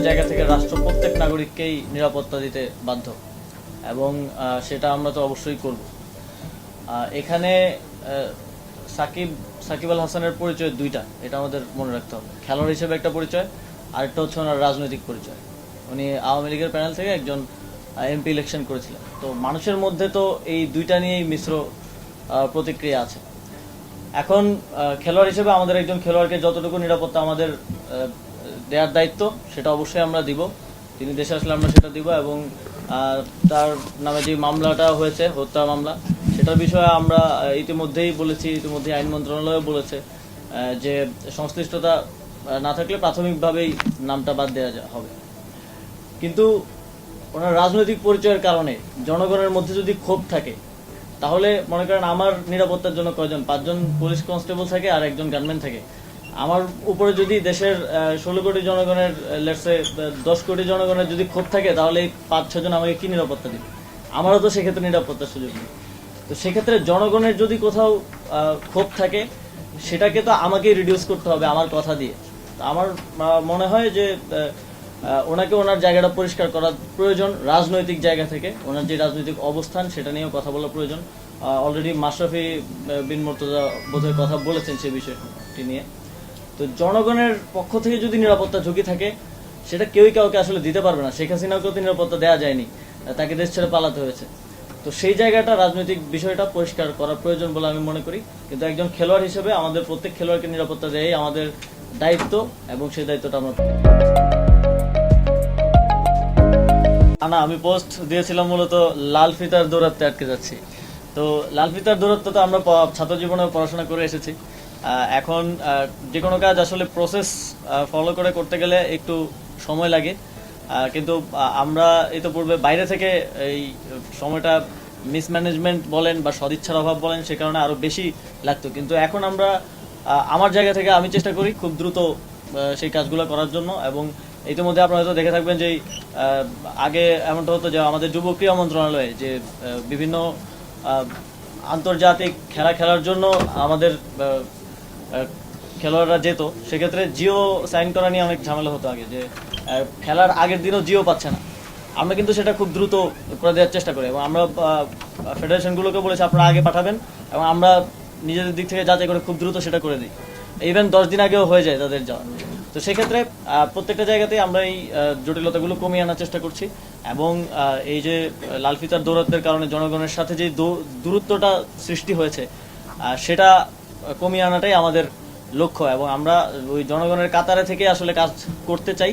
জনগণের জায়গা থেকে রাষ্ট্র প্রত্যেক নাগরিককেই নিরাপত্তা দিতে বাধ্য। এবং সেটা আমরা তো অবশ্যই করব। এখানে সাকিব সাকিব আল হাসানের পরিচয় দুইটা, এটা আমাদের মনে রাখতে হবে। খেলোয়াড় হিসেবে একটা পরিচয়, আরেকটা হচ্ছে ওনার রাজনৈতিক পরিচয়। উনি আওয়ামী লীগের প্যানেল থেকে একজন এমপি ইলেকশন করেছিলেন। তো মানুষের মধ্যে তো এই দুইটা নিয়েই মিশ্র প্রতিক্রিয়া আছে। এখন খেলোয়াড় হিসেবে আমাদের একজন খেলোয়াড়কে যতটুকু নিরাপত্তা আমাদের দেওয়ার দায়িত্ব, সেটা অবশ্যই আমরা দিব। তিনি দেশে আসলে আমরা সেটা দিব এবং তার নামে যে মামলাটা হয়েছে, হত্যা মামলা, সেটার বিষয়ে আমরা ইতিমধ্যেই বলেছি, ইতিমধ্যেই আইন মন্ত্রণালয়ও বলেছে যে সংশ্লিষ্টতা না থাকলে প্রাথমিকভাবেই নামটা বাদ দেওয়া হবে। কিন্তু ওনার রাজনৈতিক পরিচয়ের কারণে জনগণের মধ্যে যদি ক্ষোভ থাকে, তাহলে মনে করেন আমার নিরাপত্তার জন্য কয়জন, পাঁচজন পুলিশ কনস্টেবল থাকে আর একজন গানম্যান থাকে। আমার উপরে যদি দেশের ষোলো কোটি জনগণের লেটসে দশ কোটি জনগণের যদি ক্ষোভ থাকে, তাহলে এই পাঁচ ছজন আমাকে কি নিরাপত্তা দিবে? আমারও তো সেক্ষেত্রে নিরাপত্তার সুযোগ নেই। তো সেক্ষেত্রে জনগণের যদি কোথাও ক্ষোভ থাকে, সেটাকে তো আমাকেই রিডিউস করতে হবে আমার কথা দিয়ে। তো আমার মনে হয় যে ওনাকে ওনার জায়গাটা পরিষ্কার করা প্রয়োজন, রাজনৈতিক জায়গা থেকে। ওনার যে রাজনৈতিক অবস্থান, সেটা নিয়েও কথা বলা প্রয়োজন। অলরেডি মাশরাফি বিন মর্তজা বোধহয় কথা বলেছেন সে বিষয়টি নিয়ে। তো জনগণের পক্ষ থেকে যদি নিরাপত্তা ঝুঁকি থাকে, সেটা কেউই কাউকে আসলে দিতে পারবে না। শেখ হাসিনাকেও তো নিরাপত্তা দেওয়া যায়নি তাকে দেশ ছেড়ে পালাতে হয়েছে। তো সেই জায়গাটা রাজনৈতিক বিষয়টা পরিষ্কার করা প্রয়োজন বলে আমি মনে করি। কিন্তু একজন খেলোয়াড় হিসেবে আমাদের প্রত্যেক খেলোয়াড়কে নিরাপত্তা দেয় আমাদের দায়িত্ব এবং সেই দায়িত্বটা আমরা না আমি পোস্ট দিয়েছিলাম মূলত লাল ফিতার দৌড়াতে আটকে যাচ্ছি। তো লাল ফিতার দৌড়াতে তো আমরা ছাত্র জীবনে পড়াশোনা করে এসেছি। এখন যে কোনো কাজ আসলে প্রসেস ফলো করে করতে গেলে একটু সময় লাগে। কিন্তু আমরা ইতিপূর্বে বাইরে থেকে এই সময়টা মিসম্যানেজমেন্ট বলেন বা সদিচ্ছার অভাব বলেন, সে কারণে আরও বেশি লাগতো। কিন্তু এখন আমরা আমার জায়গা থেকে আমি চেষ্টা করি খুব দ্রুত সেই কাজগুলো করার জন্য। এবং ইতিমধ্যে আপনারা হয়তো দেখে থাকবেন যে আগে এমনটা হতো যে আমাদের যুব ক্রীড়া মন্ত্রণালয়ে যে বিভিন্ন আন্তর্জাতিক খেলা খেলার জন্য আমাদের খেলোয়াড়রা যেত সেক্ষেত্রে জিও সাইন করা নিয়ে অনেক ঝামেলা হতো আগে যে খেলার আগের দিনও জিও পাচ্ছে না। আমরা কিন্তু সেটা খুব দ্রুত করে দেওয়ার চেষ্টা করি এবং আমরা ফেডারেশনগুলোকে বলেছি আপনারা আগে পাঠাবেন এবং আমরা নিজেদের দিক থেকে যাচাই করে খুব দ্রুত সেটা করে দিই। ইভেন দশ দিন আগেও হয়ে যায় তাদের যাওয়া তো সেক্ষেত্রে প্রত্যেকটা জায়গাতেই আমরা এই জটিলতাগুলো কমিয়ে আনার চেষ্টা করছি এবং এই যে আহ, লাল ফিতার কারণে জনগণের সাথে যে দূরত্বটা সৃষ্টি হয়েছে সেটা কমিয়ে আনাটাই আমাদের লক্ষ্য এবং আমরা ওই জনগণের কাতারে থেকে আসলে কাজ করতে চাই।